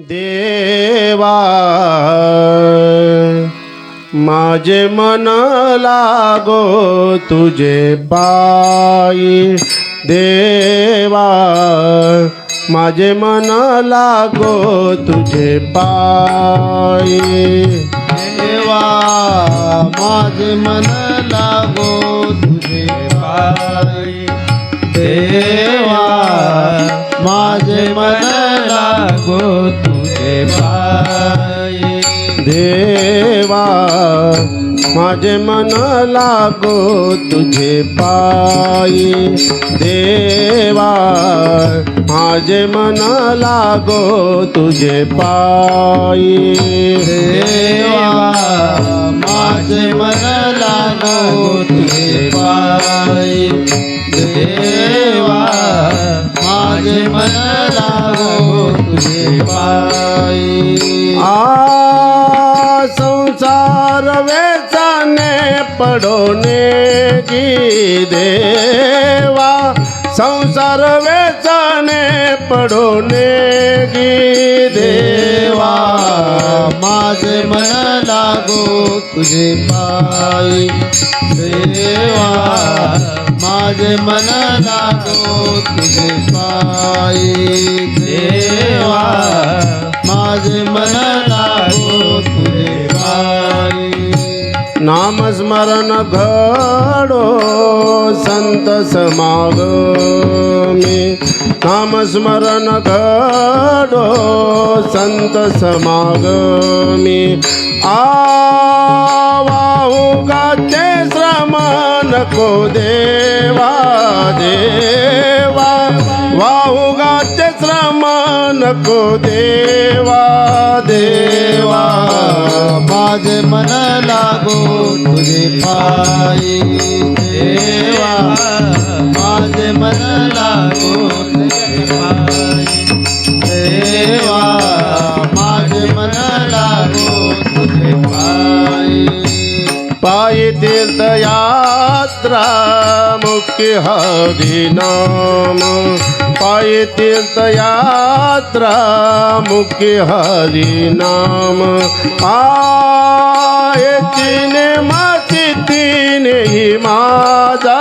देवा माझे मन लागो तुझे पायी. देवा माझे मन लागो तुझे पायी. देवा माझे मन लागो माझे मन लागो तुझे पायी. देवा माझे मन लागो तुझे पायी. देवा माझे मन लागो तुझे पायी. देवा माझे मन लागो तुझे पायी. आ पडोने की देवा संसार वेचाने पडोने की देवा. माझे मन लागो तुझे पायी. देवा माझे मन लागो तुझे पायी. देवा माझे मन लागो नामस्मरण घडो संत समागमी नामस्मरण घडो संत समागमी आवाहू गाचे श्रम नको देवा देवा. वाहू गाचे श्रम नको देवा देवा ठाई देवा माझे मन लागो देवा माझे मन लागो तुझे पायी पायी तीर्थयात्रा मुक्ती हरी नाम पायी नाम आय चिने मजितीनेही माझा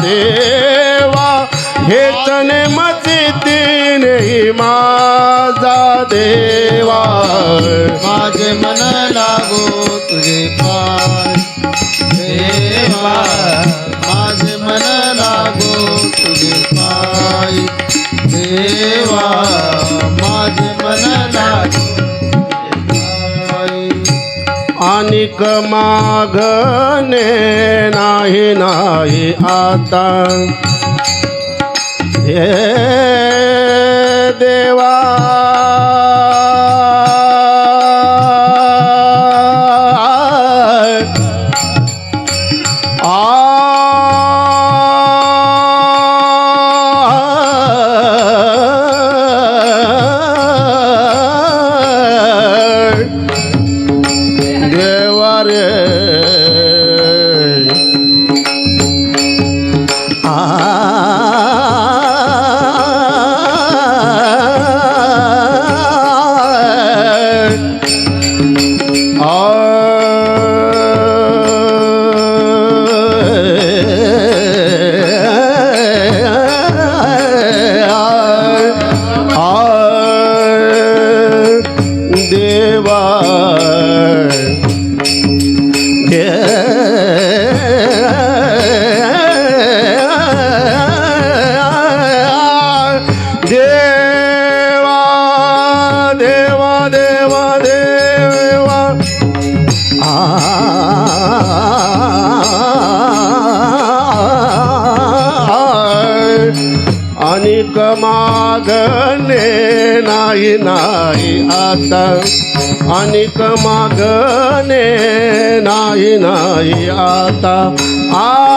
देवा हेतने मजितीनेही माझा देवा. माझे मन लागो तुझे पाय. अनिक मागणे नाही नाही आता. हे देवा oh अनिक मागणे नाही नाही आता. अनिक मागणे नाही नाही आता. आ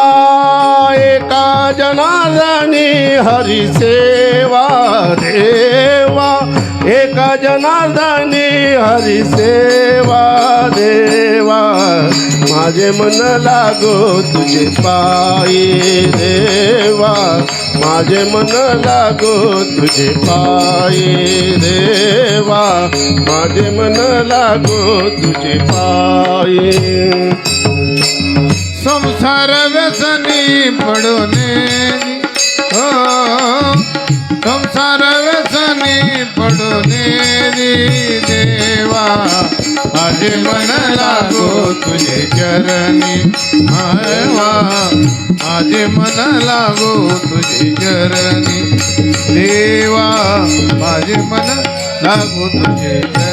एका जनार्दनी हरिसेवा देवा. एका जनार्दनी हरिसेवा देवा. माझे मन लागो तुझे पायी देवा. माझे मन लागो तुझे पायी देवा. माझे मन लागो तुझे पायी. संसार व्यसनी पडून हो, हो, हो. संसार व्यसनी पडोने देवा. अरे मन लागो तुझे चरणी देवा माझे मन लागो तुझे चरणी देवा. माझे मन लागो तुझे चरणी